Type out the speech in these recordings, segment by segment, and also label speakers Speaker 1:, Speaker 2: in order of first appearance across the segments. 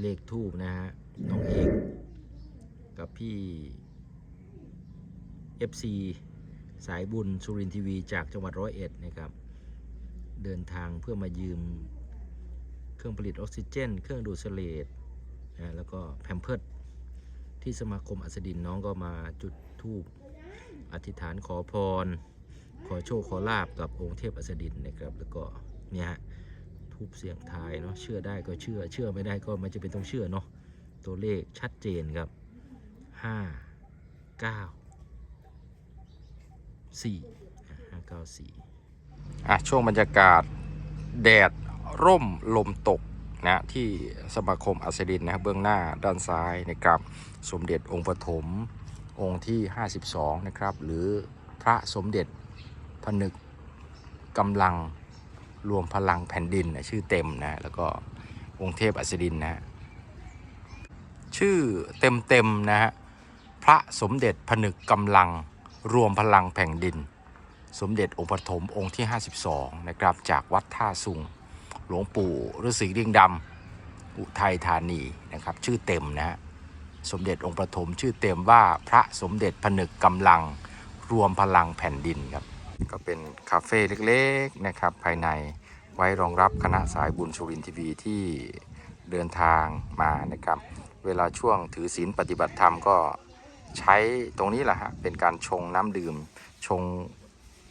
Speaker 1: เลขทูบนะฮะน้องเอกกับพี่ FC สายบุญสุรินทีวีจากจังหวัดร้อยเอ็ดนะครับ เดินทางเพื่อมายืม เครื่องผลิตออกซิเจน เครื่องดูดเสลดนะแล้วก็แพมเพิร์ดที่สมาคมอัสดินน้องก็มาจุดธูปอธิษฐานขอพร ขอโชคขอลาบกับองค์เทพอัสดินนะครับ แล้วก็เนี่ยฮะ ทูบเสียงทายเนาะเชื่อได้ก็เชื่อ เชื่อไม่ได้ก็มันจะเป็นต้องเชื่อเนาะตัวเลขชัดเจนครับ5 9 4 5 9 4
Speaker 2: อะช่วงบรรยากาศแดดร่มลมตกนะที่สมาคมอัสดินนะครับเบื้องหน้าด้านซ้ายนะครับสมเด็จองค์ปฐมองค์ที่ 52 นะครับ หรือพระสมเด็จพนึกกำลัง รวมพลังแผ่นดินนะชื่อเต็มนะแล้วก็องค์เทพอัสดินนะชื่อเต็มๆนะฮะพระสมเด็จพนึกกำลังรวมพลังแผ่นดิน สมเด็จองค์ปฐมองค์ที่ 52 นะครับ จากวัดท่าสุง หลวงปู่ฤาษีลิงดำอุทัยธานีนะครับ ชื่อเต็มนะฮะสมเด็จองค์ปฐมชื่อเต็มว่าพระสมเด็จผนึกกำลังรวมพลังแผ่นดินครับ ก็เป็นคาเฟ่เล็กๆนะครับภายในไว้รองรับคณะสายบุญสุรินทีวีที่เดินทางมานะครับ เวลาช่วงถือศีลปฏิบัติธรรมก็ใช้ตรงนี้แหละฮะเป็นการชงน้ำดื่ม ชง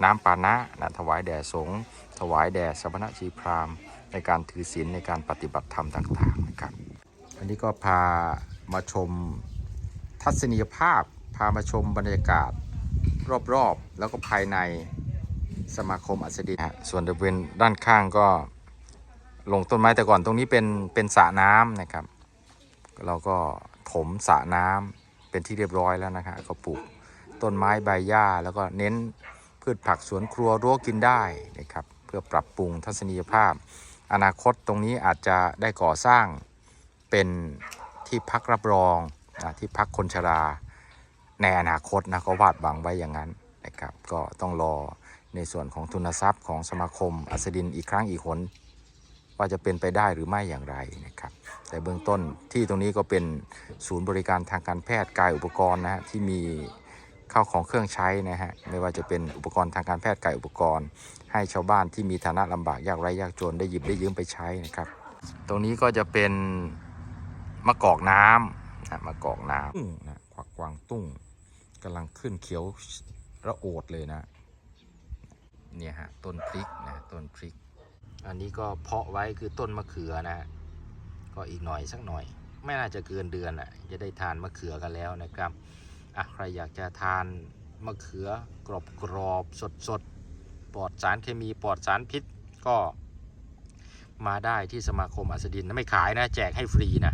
Speaker 2: น้ำปานะนะถวายแด่สงฆ์ถวายแด่สมณชีพราหมณ์ ในการถือศีลในการปฏิบัติธรรมต่างๆนะครับ อันนี้ก็พามาชมทัศนียภาพ พามาชมบรรยากาศรอบๆ แล้วก็ภายใน สมาคมอัสดินฮะส่วนบริเวณด้านข้างก็ลงต้นไม้แต่ก่อนตรงนี้เป็นเป็นสระน้ำนะครับ เราก็ถมสระน้ำเป็นที่เรียบร้อยแล้วนะฮะก็ปลูกต้นไม้ใบหญ้า แล้วก็เน้นพืชผักสวนครัวรั้วกินได้นะครับเพื่อปรับปรุงทัศนียภาพ อนาคตตรงนี้อาจจะได้ก่อสร้างเป็นที่พักรับรองนะที่พักคนชราในอนาคตนะก็วาดหวังไว้อย่างนั้นนะครับ ก็ต้องรอ ในส่วนของทุนทรัพย์ของสมาคมอัสดินอีกครั้งอีกหนว่าจะเป็นไปได้หรือไม่อย่างไรนะครับ แต่เบื้องต้นที่ตรงนี้ก็เป็นศูนย์บริการทางการแพทย์กายอุปกรณ์นะฮะที่มีข้าวของเครื่องใช้นะฮะไม่ว่าจะเป็นอุปกรณ์ทางการแพทย์กายอุปกรณ์ ให้ชาวบ้านที่มีฐานะลำบากยากไร้ยากจนได้หยิบได้ยืมไปใช้นะครับ ตรงนี้ก็จะเป็นมะกอกน้ำนะมะกอกน้ำตุ้งนะควักกวางตุ้งกำลังขึ้นเขียวระโอดเลยนะ เนี่ยฮะต้นพริกนะต้นพริก อันนี้ก็เพาะไว้คือต้นมะเขือนะก็อีกหน่อยสักหน่อย ไม่น่าจะเกินเดือนอะจะได้ทานมะเขือกันแล้วนะครับอะใครอยากจะทานมะเขือกรอบกรอบสดสดปลอดสารเคมีปลอดสารพิษก็มาได้ที่สมาคมอัสดินนะไม่ขายนะแจกให้ฟรีนะ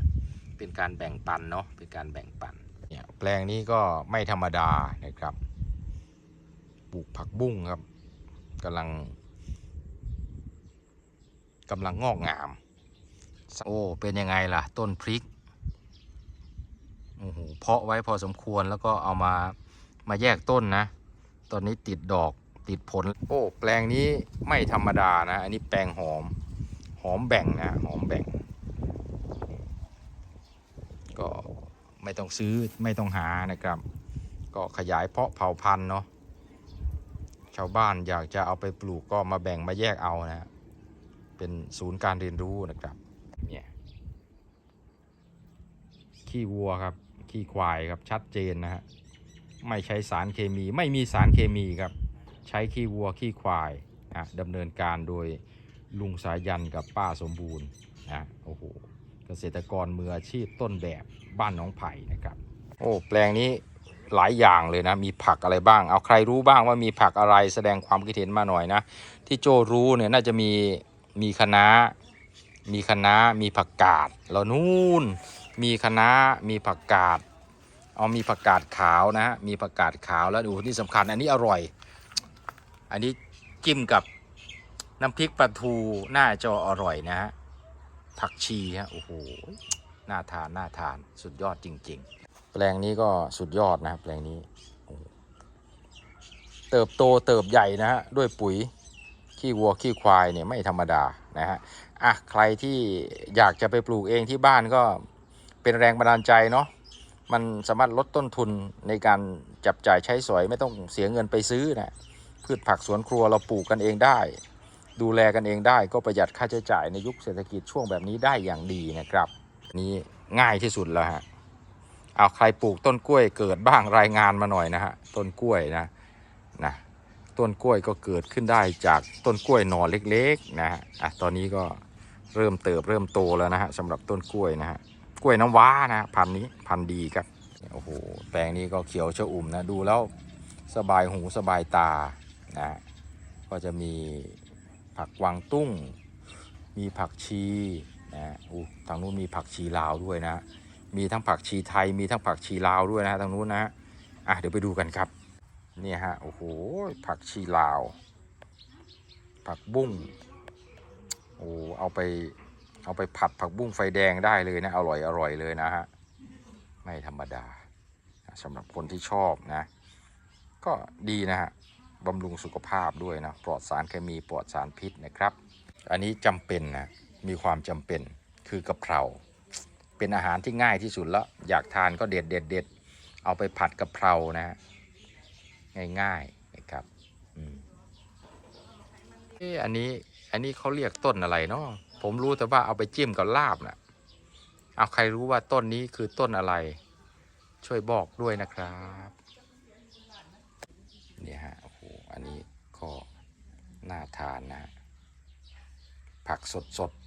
Speaker 2: เป็นการแบ่งปันเนาะเป็นการแบ่งปันเนี่ยแปลงนี้ก็ไม่ธรรมดานะครับปลูกผักบุ้งครับ กำลังกำลังงอกงาม โอ้ เป็นยังไงล่ะ ต้นพริก โอ้โห เพาะไว้พอสมควรแล้วก็เอามามาแยกต้นนะ ตอนนี้ติดดอกติดผล โอ้ แปลงนี้ไม่ธรรมดานะ อันนี้แปลงหอม หอมแบ่งนะ หอมแบ่ง ก็ไม่ต้องซื้อไม่ต้องหานะครับ ก็ขยายเพาะเผ่าพันธุ์เนาะ ชาวบ้านอยากจะเอาไปปลูกก็มาแบ่งมาแยกเอานะ เป็นศูนย์การเรียนรู้นะครับ เนี่ย ขี้วัวครับ ขี้ควายครับชัดเจนนะฮะ ไม่ใช้สารเคมี ไม่มีสารเคมีครับ ใช้ขี้วัวขี้ควายนะดำเนินการโดยลุงสายันกับป้าสมบูรณ์นะโอ้โห เกษตรกรมืออาชีพต้นแบบบ้านหน้องไผ่นะครับ โอ้ แปลงนี้ หลายอย่างเลยนะ มีผักอะไรบ้าง เอาใครรู้บ้างว่ามีผักอะไรแสดงความคิดเห็นมาหน่อยนะ ที่โจรู้เนี่ยน่าจะมีมีคะน้ามีคะน้ามีผักกาดแล้วนู่น มีคะน้ามีผักกาดเอามีผักกาดขาวนะฮะมีผักกาดขาวแล้วดูที่สำคัญอันนี้อร่อย อันนี้จิ้มกับน้ำพริกปลาทูน่าจะอร่อยนะฮะผักชีฮะโอ้โหน่าทานน่าทานสุดยอดจริง ๆ แปลงนี้ก็สุดยอดนะครับแปลงนี้ เติบโตเติบใหญ่นะฮะด้วยปุ๋ยขี้วัวขี้ควายเนี่ยไม่ธรรมดานะฮะอะใครที่อยากจะไปปลูกเองที่บ้านก็เป็นแรงบันดาลใจเนาะมันสามารถลดต้นทุนในการจับจ่ายใช้สอยไม่ต้องเสียเงินไปซื้อนะพืชผักสวนครัวเราปลูกกันเองได้ ดูแลกันเองได้ก็ประหยัดค่าใช้จ่ายในยุคเศรษฐกิจช่วงแบบนี้ได้อย่างดีนะครับ นี่ง่ายที่สุดแล้วฮะ เอาใครปลูกต้นกล้วยเกิดบ้างรายงานมาหน่อยนะฮะต้นกล้วยนะนะต้นกล้วยก็เกิดขึ้นได้จากต้นกล้วยหน่อเล็กๆนะฮะอะตอนนี้ก็เริ่มเติบเริ่มโตแล้วนะฮะสำหรับต้นกล้วยนะฮะกล้วยน้ำว้านะ พันนี้พันดีครับโอ้โหแปลงนี้ก็เขียวชอุ่มนะดูแล้วสบายหูสบายตานะก็จะมีผักวางตุ้ง มีผักชีนะฮะอู้ทางนู้นมีผักชีลาวด้วยนะ มีทั้งผักชีไทยมีทั้งผักชีลาวด้วยนะฮะทางนู้นนะฮะอะเดี๋ยวไปดูกันครับเนี่ยฮะโอ้โหผักชีลาว ผักบุ้งโอ้เอาไปเอาไปผัดผักบุ้งไฟแดงได้เลยนะอร่อยอร่อยเลยนะฮะไม่ธรรมดาสำหรับคนที่ชอบนะ ก็ดีนะฮะบำรุงสุขภาพด้วยนะปลอดสารเคมีปลอดสารพิษนะครับ อันนี้จำเป็นนะมีความจำเป็นคือกะเพรา เป็นอาหารที่ง่ายที่สุดแล้ว อยากทานก็เด็ดเด็ดเด็ดเอาไปผัดกะเพรานะฮะง่ายๆนะครับอืมเอออันนี้อันนี้เขาเรียกต้นอะไรเนาะผมรู้แต่ว่าเอาไปจิ้มกับลาบนะ่ะเอาใครรู้ว่าต้นนี้คือต้นอะไร ช่วยบอกด้วยนะครับเนี่ยฮะโอ้โหอันนี้ก็น่าทานนะผักสดสดๆ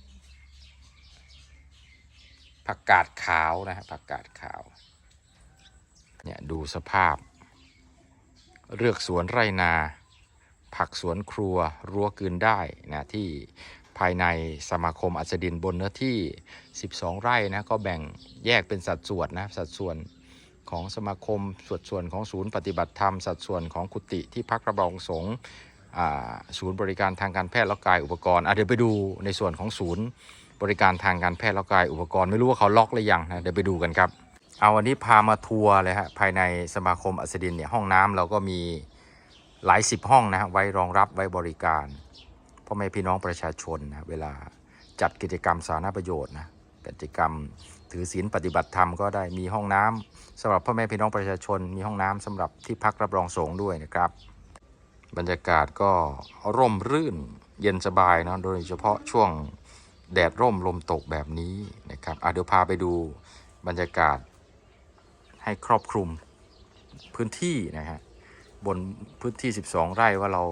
Speaker 2: ผักกาดขาวนะฮะผักกาดขาว เนี่ยดูสภาพ เลือกสวนไรนา ผักสวนครัวรั้วกืนได้นะที่ภายในสมาคมอัศดินบนเนื้อที่ 12 ไร่นะก็แบ่งแยกเป็นสัดส่วนนะสัดส่วนของสมาคมส่วนส่วนของศูนย์ปฏิบัติธรรม สัดส่วนของกุฏิที่พักระบองสงศูนย์บริการทางการแพทย์และกายอุปกรณ์เดี๋ยวไปดูในส่วนของศูนย์ บริการทางการแพทย์และกายอุปกรณ์ไม่รู้ว่าเขาล็อกหรือยังนะเดี๋ยวไปดูกันครับ เอาวันนี้พามาทัวร์เลยฮะภายในสมาคมอัสดินเนี่ยห้องน้ำเราก็มีหลายสิบห้องนะฮะไว้รองรับไว้บริการพ่อแม่พี่น้องประชาชนนะเวลาจัดกิจกรรมสาธารณประโยชน์นะกิจกรรมถือศีลปฏิบัติธรรมก็ได้มีห้องน้ำสำหรับพ่อแม่พี่น้องประชาชนมีห้องน้ำสำหรับที่พักรับรองสงฆ์ด้วยนะครับ บรรยากาศก็ร่มรื่นเย็นสบายเนอะโดยเฉพาะช่วง แดดร่มลมตกแบบนี้นะครับอะเดี๋ยวพาไปดูบรรยากาศให้ครอบคลุมพื้นที่นะฮะบนพื้นที่ 12 ไร่ว่าเรา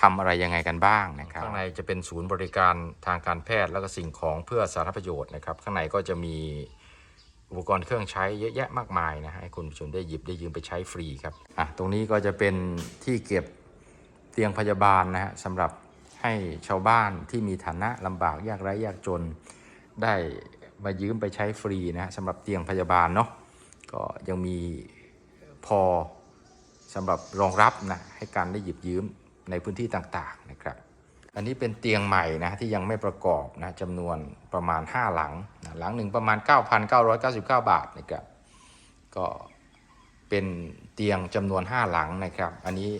Speaker 2: ทำอะไรยังไงกันบ้างนะครับข้างในจะเป็นศูนย์บริการทางการแพทย์แล้วก็สิ่งของเพื่อสาธารณประโยชน์นะครับ ข้างในก็จะมีอุปกรณ์เครื่องใช้เยอะแยะมากมายนะฮะให้คุณผู้ชมได้หยิบได้ยืมไปใช้ฟรีครับอะตรงนี้ก็จะเป็นที่เก็บเตียงพยาบาลนะฮะสำหรับ ให้ชาวบ้านที่มีฐานะลำบากยากไร้ยากจน ได้มายืมไปใช้ฟรีนะสำหรับเตียงพยาบาลเนาะก็ยังมีพอสำหรับรองรับนะให้การได้หยิบยืมในพื้นที่ต่างๆนะครับ อันนี้เป็นเตียงใหม่นะที่ยังไม่ประกอบนะจำนวนประมาณ 5 หลังนะหลังหนึ่งประมาณ 9,999 บาทนะครับก็เป็นเตียงจำนวน 5 หลังนะครับ อันนี้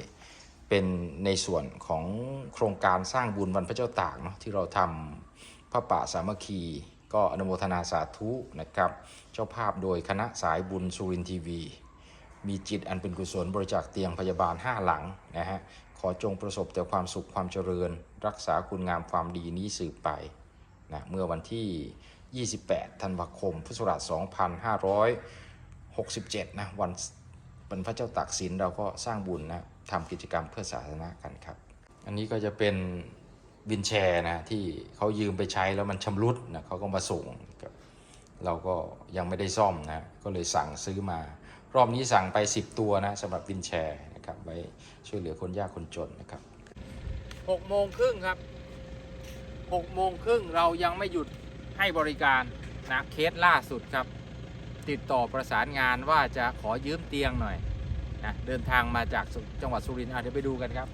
Speaker 2: เป็นในส่วนของโครงการสร้างบุญวันพระเจ้าตากเนาะที่เราทำพระป่าสามัคคี ก็อนุโมทนาสาธุนะครับ เจ้าภาพโดยคณะสายบุญสุรินทีวี มีจิตอันเป็นกุศลบริจาคเตียงพยาบาล 5 หลังนะฮะขอจงประสบแต่ความสุขความเจริญ รักษาคุณงามความดีนี้สืบไปนะเมื่อวันที่ 28 ธันวาคม พุทธศักราช 2567 นะวัน วันพระเจ้าตากสินเราก็สร้างบุญนะทำกิจกรรมเพื่อศาสนากันครับ อันนี้ก็จะเป็นวินแชร์นะที่เขายืมไปใช้แล้วมันชำรุดนะเขาก็มาส่ง เราก็ยังไม่ได้ซ่อมนะก็เลยสั่งซื้อมา รอบนี้สั่งไป 10 ตัวนะสำหรับวินแชร์นะครับไว้ช่วยเหลือคนยากคนจนนะครับ
Speaker 1: หกโมงครึ่งครับหกโมงครึ่งเรายังไม่หยุดให้บริการนะเคสล่าสุดครับ ติดต่อประสานงานว่าจะขอยืมเตียงหน่อยนะเดินทางมาจากสุจังหวัดสุรินทร์อะเดี๋ยวไปดูกันครับ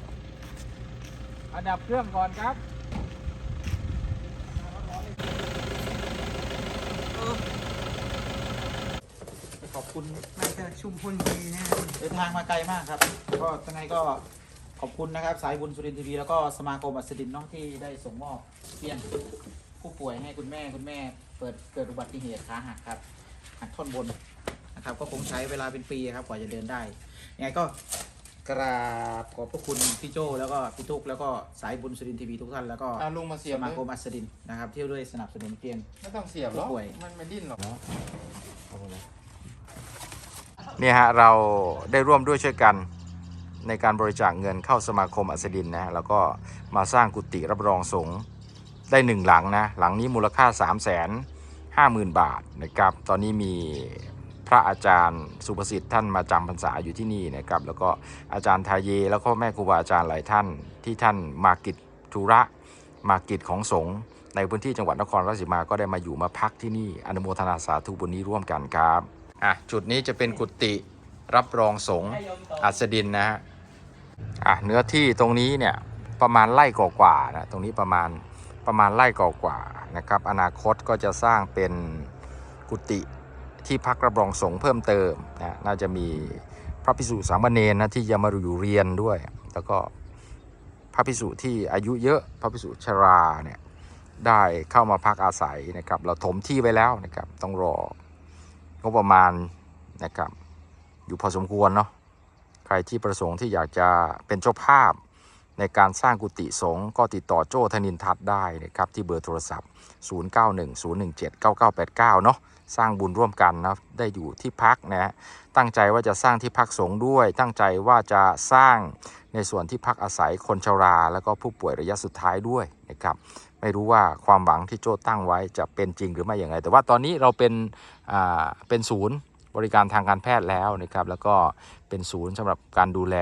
Speaker 1: อันดับเครื่องก่อนครับ
Speaker 3: ขอบคุณนายจากชุมพลบุรีนะฮะเดินทางมาไกลมากครับ ก็ตอนนี้ก็ขอบคุณนะครับ สายบุญสุรินทร์ทีวีแล้วก็สมาคมอัสดินเน้องที่ได้ส่งมอบเตียงผู้ป่วยให้คุณแม่คุณแม่ เปิดเกิดอุบัติเหตุขาหักครับ หักท่อนบนนะครับ ก็คงใช้เวลาเป็นปีครับกว่าจะเดินได้ยังไงก็กราบขอบพระคุณพี่โจแล้วก็พี่ทุกแล้วก็สายบุญสุรินทร์ทีวีทุกท่านแล้วก็
Speaker 2: อาลุงมาเสีย
Speaker 3: ส
Speaker 2: บ
Speaker 3: มาคมอัสดินนะครับที่ด้วยสนับสนุนเตียง
Speaker 2: ไม่ต้องเสียบหรอก
Speaker 3: ผู้ป่วย
Speaker 2: มันไม่ดิ้นหรอกเนี่ยฮะเราได้ร่วมด้วยช่วยกันในการบริจาคเงินเข้าสมาคมอัสดินนะแล้วก็มาสร้างกุฏิรับรองสงฆ์ได้หนึ่งหลังนะหลังนี้มูลค่า3 5 0 0 0 50,000 บาทนะครับ ตอนนี้มีพระอาจารย์สุภสิทธิ์ท่านมาจำพรรษาอยู่ที่นี่นะครับ แล้วก็อาจารย์ทาเย แล้วก็แม่ครูบาอาจารย์หลายท่านที่ท่านมากิจธุระมากิจของสงฆ์ในพื้นที่จังหวัดนครราชสีมาก็ได้มาอยู่มาพักที่นี่อนุโมทนาสาธุบุญนี้ร่วมกันครับอะจุดนี้จะเป็นกุฏิรับรองสงฆ์อัสดินนะฮะอะเนื้อที่ตรงนี้เนี่ยประมาณไร่กว่าๆนะตรงนี้ประมาณ ประมาณไร่กว่าๆนะครับ อนาคตก็จะสร้างเป็นกุฏิที่พักรับรองสงฆ์เพิ่มเติมนะน่าจะมีพระภิกษุสามเณรนะที่จะมาอยู่เรียนด้วย แล้วก็พระภิกษุที่อายุเยอะพระภิกษุชราเนี่ยได้เข้ามาพักอาศัยนะครับ เราถมที่ไว้แล้วนะครับต้องรองบประมาณนะครับ อยู่พอสมควรเนาะใครที่ประสงค์ที่อยากจะเป็นเจ้าภาพ ในการสร้างกุฏิสงฆ์ก็ติดต่อโจ้ธนินทัศน์ได้นะครับที่เบอร์โทรศัพท์ 0910179989 เนาะสร้างบุญร่วมกันนะได้อยู่ที่พักนะฮะตั้งใจว่าจะสร้างที่พักสงฆ์ด้วย ตั้งใจว่าจะสร้างในส่วนที่พักอาศัยคนชรา แล้วก็ผู้ป่วยระยะสุดท้ายด้วยนะครับไม่รู้ว่าความหวังที่โจ้ตั้งไว้จะเป็นจริงหรือไม่อย่างไร แต่ว่าตอนนี้เราเป็นอ่าเป็นศูนย์บริการทางการแพทย์แล้วนะครับแล้วก็เป็นศูนย์สำหรับการดูแล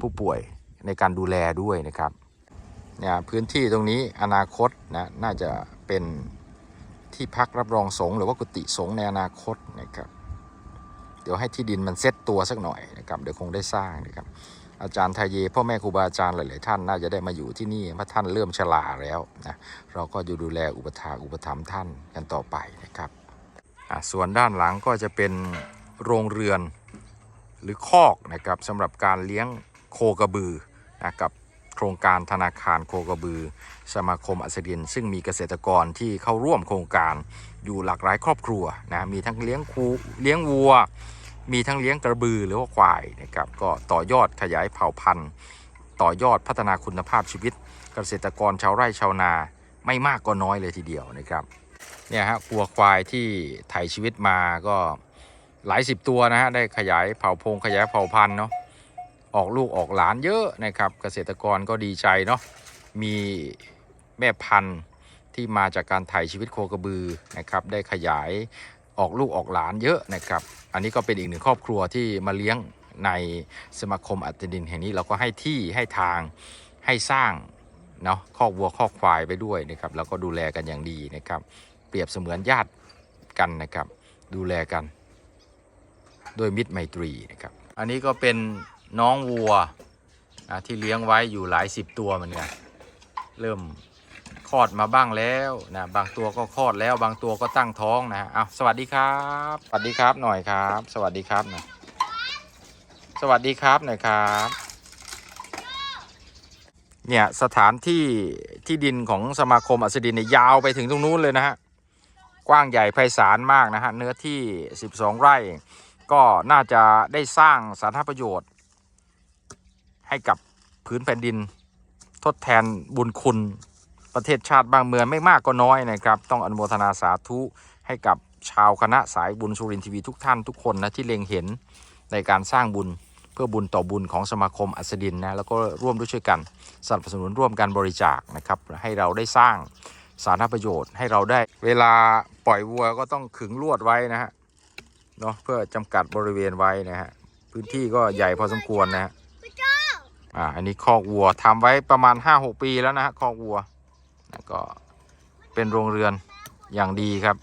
Speaker 2: ผู้ป่วย ในการดูแลด้วยนะครับเนี่ยพื้นที่ตรงนี้อนาคตนะน่าจะเป็นที่พักรับรองสงฆ์หรือว่ากุฏิสงฆ์ในอนาคตนะครับ เดี๋ยวให้ที่ดินมันเซ็ตตัวสักหน่อยนะครับเดี๋ยวคงได้สร้างนะครับ อาจารย์ทาเยพ่อแม่ครูบาอาจารย์หลาย ๆ ท่านน่าจะได้มาอยู่ที่นี่เพราะท่านเริ่มชราแล้วนะเราก็จะดูแลอุปถาอุปถัมภ์ท่านกันต่อไปนะครับอะส่วนด้านหลังก็จะเป็นโรงเรือนหรือคอกนะครับสำหรับการเลี้ยงโคกระบือ นะกับโครงการธนาคารโคกระบือ สมาคมอัสดิน ซึ่งมีเกษตรกรที่เข้าร่วมโครงการอยู่หลากหลายครอบครัวนะมีทั้งเลี้ยงคูเลี้ยงวัว มีทั้งเลี้ยงกระบือหรือว่าควายนะครับก็ต่อยอดขยายเผ่าพันธุ์ ต่อยอดพัฒนาคุณภาพชีวิต เกษตรกรชาวไร่ชาวนาไม่มากก็น้อยเลยทีเดียวนะครับเนี่ยฮะวัวควายที่ไถ่ชีวิตมาก็หลายสิบตัวนะฮะได้ขยายเผ่าพงขยายเผ่าพันธุ์เนาะ ออกลูกออกหลานเยอะนะครับเกษตรกรก็ดีใจเนาะมีแม่พันธุ์ที่มาจากการถ่ายชีวิตโคกระบือนะครับได้ขยายออกลูกออกหลานเยอะนะครับ อันนี้ก็เป็นอีกหนึ่งครอบครัวที่มาเลี้ยงในสมาคมอัตดินแห่งนี้เราก็ให้ที่ให้ทางให้สร้างเนาะคอกวัวคอกควายไปด้วยนะครับแล้วก็ดูแลกันอย่างดีนะครับ เปรียบเสมือนญาติกันนะครับ ดูแลกัน ด้วยมิตรไมตรีนะครับ อันนี้ก็เป็น น้องวัวนะที่เลี้ยงไว้อยู่หลายสิบตัวเหมือนกันเริ่มคลอดมาบ้างแล้วนะบางตัวก็คลอดแล้วบางตัวก็ตั้งท้องนะอ้าวสวัสดีครับ สวัสดีครับหน่อยครับ สวัสดีครับหน่อยสวัสดีครับหน่อยครับเนี่ยสถานที่ที่ดินของสมาคมอัสดินเนี่ยยาวไปถึงตรงนู้นเลยนะฮะกว้างใหญ่ไพศาลมากนะฮะเนื้อที่ 12 ไร่ ก็น่าจะได้สร้างสาธารณประโยชน์ ให้กับพื้นแผ่นดิน ทดแทนบุญคุณประเทศชาติบ้างเมืองไม่มากก็น้อยนะครับ ต้องอนุโมทนาสาธุให้กับชาวคณะสายบุญสุรินทีวีทุกท่านทุกคนนะที่เล็งเห็นในการสร้างบุญเพื่อบุญต่อบุญของสมาคมอัสดินนะแล้วก็ร่วมด้วยช่วยกันสนับสนุนร่วมกันบริจาคนะครับ ให้เราได้สร้างสาธารณประโยชน์ให้เราได้ เวลาปล่อยวัวก็ต้องขึงลวดไว้นะฮะเนาะเพื่อจำกัดบริเวณไว้นะฮะพื้นที่ก็ใหญ่พอสมควรนะฮะ อ่า อันนี้คอกวัวทำไว้ประมาณ5-6ปีแล้วนะฮะคอกวัวแล้วก็เป็นโรงเรือนอย่างดีครับ